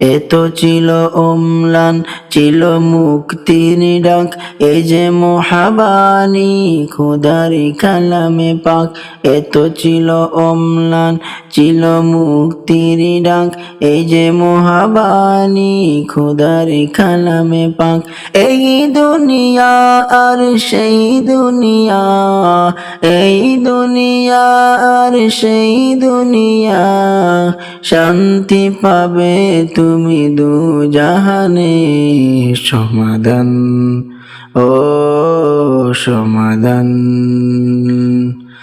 এত ছিল অম্লান, ছিল মুক্তির ডাক এ যে মহাবানী খুদারি কালামে পাক। এত ছিল অম্লান, ছিল মুক্তির ডাক এই যে মহাবানী খুদারি কালামে পাক। এই দুনিয়া আর সেই দুনিয়া, এই দুনিয়া আর সেই দুনিয়া। শান্তি পাবে তুমি দু জাহানে সমাধান, ও সমাধান।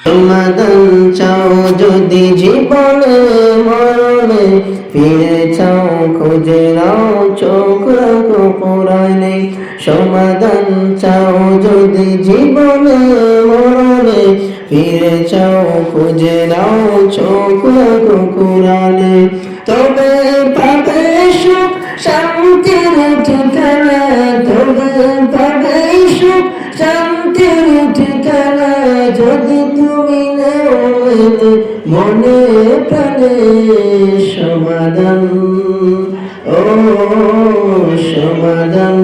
সমাধান চাও যদি জীবনে মরণে, ফিরে চাও খুঁজে নাও চোখ রাখো সমাধান চাও যদি জীবনে মরণে, ফিরে চাও খুঁজে নাও চোখ রাখো পুরানে তবে পাবে সুখ, শান্তির তবে পাবে সুখ, শান্তির যদি তুমি মনে প্রাণে সমাধান। ও সমাধান।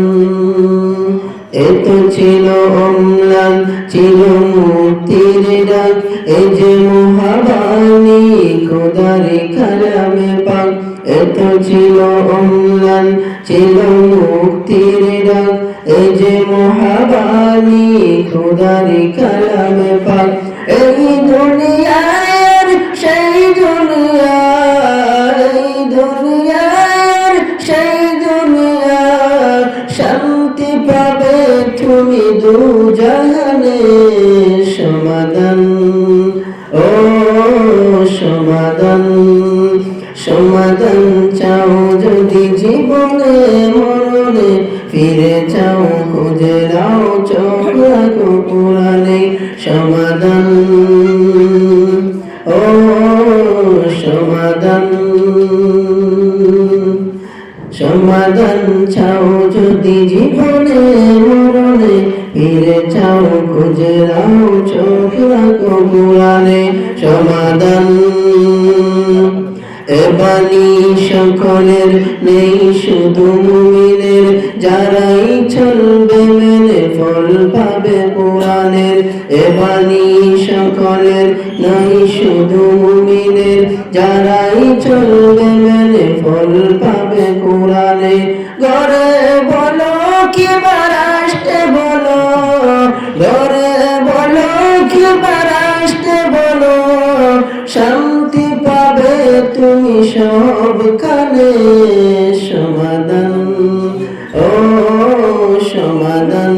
এত ছিল অম্লান ছিল মুক্তির ডাক। এ যে মহাবাণী, খোদারে কালামে পাক। এত ছিল অম্লান ছিল মুক্তির ডাক। এ যে মহাবাণী, খোদারি কালামে পাক। এই দু জাহানে সমাধান ও সমাধান সমাধান চাও যদি জীবনে, মরণে ফিরে চাও, খুঁজে নাও চোখ পুরাণে সমাধান ও সমাধান সমাধান চাও যদি জীবনে ফিরে চাও, খুঁজে নাও, চোখ রাখো পুরাণে সমাধান এবানি সকলের নেই, শুধু মুমিনের, যারাই চলবে মেনে ফল পাবে কোরআনের এবানি সকলের নাই, শুধু মুমিনের, যারাই ঘরে বলো কি বারাষ্টে বলো? শান্তি পাবে তুমি সবখানে সমাধান, ও সমাধান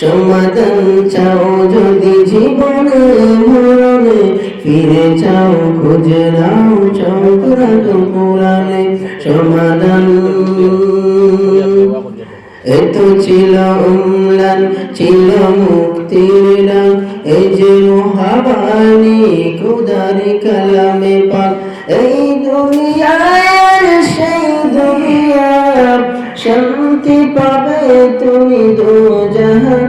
সমাধান চাও যদি জীবনে মরণে। ফিরে চাও, খুঁজে নাও চৌকরা পুরাণে সমাধান এত ছিল উমলান, ছিল মুক্তির রাম এই যে মহাবাণী, কুদারি কালামে পাক। এই দুনিয়ার সেই দুনিয়া শান্তি পাবে তুমি দু জাহানে